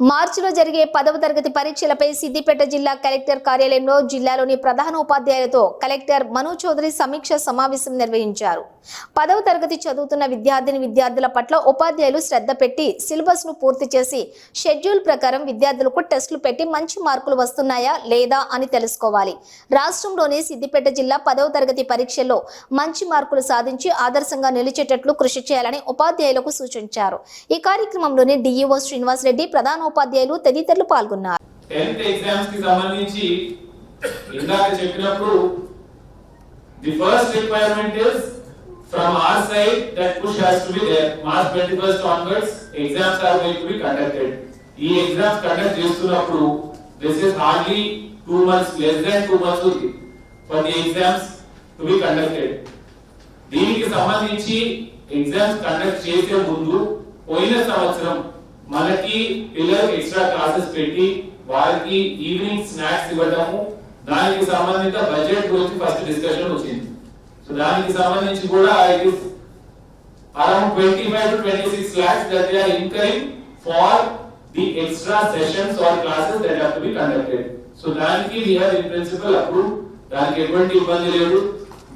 మార్చిలో జరిగే పదవ తరగతి పరీక్షలపై సిద్దిపేట జిల్లా కలెక్టర్ కార్యాలయంలో జిల్లాలోని ప్రధాన ఉపాధ్యాయులతో కలెక్టర్ మను చౌదరి సమీక్ష సమావేశం నిర్వహించారు. పదవ తరగతి చదువుతున్న విద్యార్థిని విద్యార్థుల పట్ల ఉపాధ్యాయులు శ్రద్ధ పెట్టి సిలబస్ను పూర్తి చేసి షెడ్యూల్ ప్రకారం విద్యార్థులకు టెస్టులు పెట్టి మంచి మార్కులు వస్తున్నాయా లేదా అని తెలుసుకోవాలి. రాష్ట్రంలోని సిద్దిపేట జిల్లా పదవ తరగతి పరీక్షల్లో మంచి మార్కులు సాధించి ఆదర్శంగా నిలిచేటట్లు కృషి చేయాలని ఉపాధ్యాయులకు సూచించారు. ఈ కార్యక్రమంలోని డిఈఓ శ్రీనివాస్ రెడ్డి ప్రధాన ఉపాధ్యాయులు తదితరులు పాల్గొన్నారు. టెన్త్ ఎగ్జామ్స్కి సంబంధించి ఇందాక చెప్పినప్పుడు the first requirement is from our side that push to be there March twenty first onwards exams are going to be conducted ఈ ఎగ్జామ్స్ కండక్ట్ చేస్తున్నప్పుడు this is hardly two months less than two months ఉంది for the exams to be conducted దీనికి సంబంధించి exams conduct చేసే ముందు పోయిన సంవత్సరం మనకి పిల్లలకు ఎక్స్ట్రా క్లాసెస్ పెట్టి వారికి ఈవినింగ్ స్నాక్స్ ఇవ్వడము. దానికి సంబంధిత బడ్జెట్ గురించి ఫస్ట్ డిస్కషన్ వచ్చింది. సో దానికి సంబంధించి కూడా it is around twenty five to twenty six lakhs that they are incurring for the extra sessions or classes that have to be conducted so దానికి we have in principle approve దానికి ఎటువంటి ఇబ్బంది లేదు.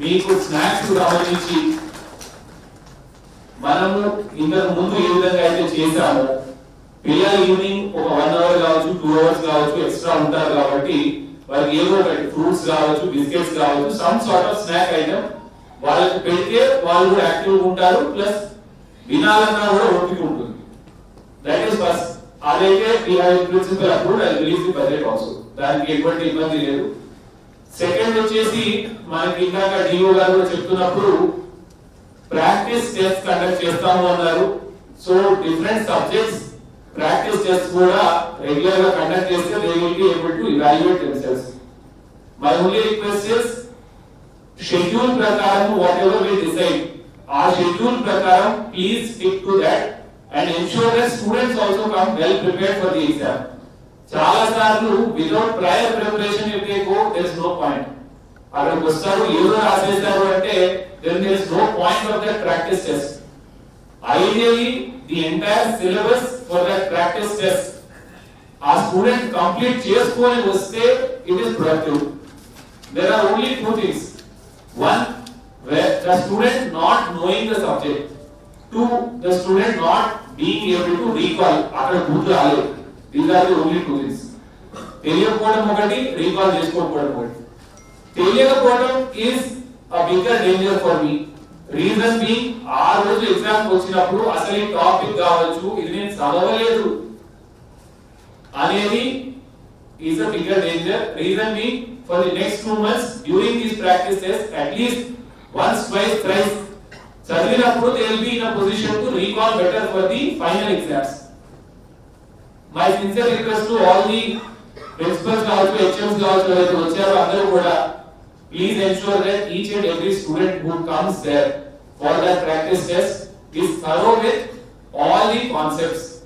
మీకు snacks సంబంధించి మనము ఇంతకు ముందు ఏ విధంగా అయితే చేశామో పిల్లలు ఈవినింగ్ ఒక వన్ అవర్ కావచ్చు టూ అవర్స్ కావచ్చు ఎక్స్ట్రా ఉంటారు కాబట్టి వారికి ఏదో ఒకటి ఫ్రూట్స్ కావచ్చు బిస్కెట్స్ కావచ్చు some sort of snack item వాళ్ళకి పెడితే వాళ్ళు కూడా యాక్టివ్ ఉంటారు ప్లస్ వినాలన్నా కూడా ఓపిక ఉంటుంది. దట్ ఈస్ ఫస్ట్ అదైతే we principle approved I release the budget also దానికి ఎటువంటి ఇబ్బంది లేదు. సెకండ్ వచ్చేసి మనకి ఇందాక డిఓ గారు కూడా చెప్తున్నప్పుడు ప్రాక్టీస్ టెస్ట్ కండక్ట్ చేస్తాము అన్నారు. So different subjects practice test కూడా రెగ్యులర్గా కండక్ట్ చేస్తే they will be able to evaluate themselves my only request is schedule ప్రకారం వాట్ ఎవర్ వి డిసైడ్ ఆ షెడ్యూల్ ప్రకారం please stick to that and ensure that students also come well prepared for the exam చాలా సార్లు without prior preparation if they go there is no point అక్కడికి వస్తారు ఏదో రాసేస్తారు అంటే then there is no point of that practice test ideally the entire syllabus for that practice test ఆ student complete చేసుకొని వస్తే it is productive there are only two things one where the student not knowing the subject two the student not being able to recall అక్కడ గుర్తు రాలేదు these are the only two things తెలియకపోవడం ఒకటి recall చేసుకోకపోవడం ఒకటి తెలియకపోవడం is a bigger danger for me reason be ఆ రోజు exam వచ్చినప్పుడు అసలు ఈ టాపిక్ కావచ్చు ఇది నేను చదవలేదు అనేది is a bigger danger reason me for the next two months during these practice test at least once twice thrice చదివినప్పుడు they will be in a position to recall better for the final exams my sincere request to all the principals కావచ్చు HMs కావచ్చు ఎవరైతే అందరూ కూడా please ensure that each and every student who comes there for that practice test is thorough with all the concepts